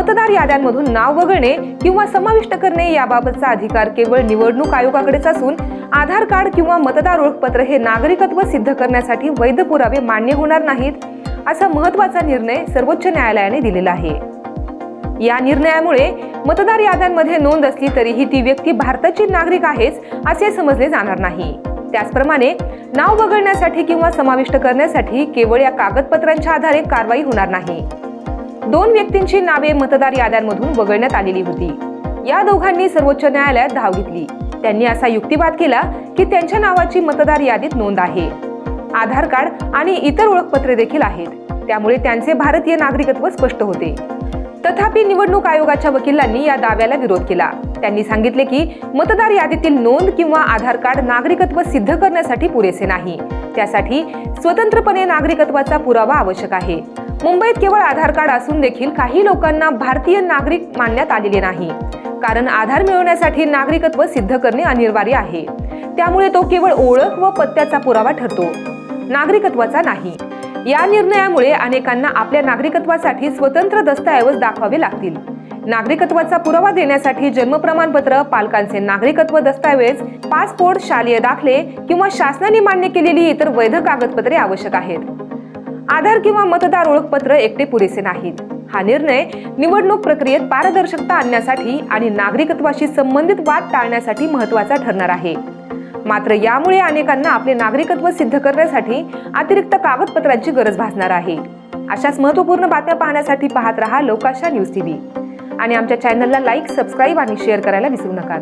मतदार याद्यांमधून नाव वगळणे किंवा समाविष्ट करणे याबाबतचा अधिकार केवळ निवडणूक आयोगाकडेच असून आधार कार्ड किंवा मतदार ओळखपत्र हे नागरिकत्व सिद्ध करण्यासाठी वैध पुरावे मान्य होणार नाहीत असा महत्त्वाचा निर्णय सर्वोच्च न्यायालयाने दिलेला आहे. या निर्णयामुळे मतदार याद्यांमध्ये नोंद असली तरीही ती व्यक्ती भारताची नागरिक आहेच असे समजले जाणार नाही. त्याचप्रमाणे नाव वगळण्यासाठी किंवा समाविष्ट करण्यासाठी केवळ या कागदपत्रांच्या आधारे कारवाई होणार नाही. दोन व्यक्तींची नावे मतदार याद्यांमधून वगळण्यात आलेली होती. या दोघांनी सर्वोच्च न्यायालयात धाव घेतली. त्यांनी असा युक्तिवाद केला की त्यांच्या नावाची मतदार यादीत नोंद आहे. आधार कार्ड आणि इतर ओळखपत्रे देखील आहेत. त्यामुळे त्यांचे भारतीय नागरिकत्व स्पष्ट होते. तथापि निवडणूक आयोगाच्या वकिलांनी या दाव्याला विरोध केला. त्यांनी सांगितले की मतदार यादीतील नोंद किंवा आधार कार्ड नागरिकत्व सिद्ध करण्यासाठी पुरेसे नाही. त्यासाठी स्वतंत्रपणे नागरिकत्वाचा पुरावा आवश्यक आहे. मुंबईत केवळ आधार कार्ड असून देखील काही लोकांना भारतीय नागरिक मानण्यात आलेले नाही. कारण आधार मिळवण्यासाठी नागरिकत्व सिद्ध करणे अनिवार्य आहे. त्यामुळे तो केवळ ओळख व पत्त्याचा पुरावा ठरतो. नागरिकत्वाचा नाही. या निर्णयामुळे अनेकांना आपल्या नागरिकत्वासाठी स्वतंत्र दस्तऐवज दाखवावे लागतील. नागरिकत्वाचा पुरावा देण्यासाठी जन्म प्रमाणपत्र पालकांचे नागरिकत्व दस्तऐवज पासपोर्ट शालेय दाखले किंवा शासनाने मान्य केलेली इतर वैध कागदपत्रे आवश्यक आहेत. आधार किंवा मतदार ओळखपत्र एकटे पुरेसे नाहीत. हा निर्णय निवडणूक प्रक्रियेत पारदर्शकता आणण्यासाठी आणि नागरिकत्वाशी संबंधित वाद टाळण्यासाठी महत्त्वाचा ठरणार आहे. मात्र यामुळे अनेकांना आपले नागरिकत्व सिद्ध करण्यासाठी अतिरिक्त कागदपत्रांची गरज भासणार आहे. अशाच महत्त्वपूर्ण बातम्या पाहण्यासाठी पाहत रहा लोकाशा न्यूज टीव्ही. आणि आमच्या चॅनलला लाईक सबस्क्राईब आणि शेअर करायला विसरू नका.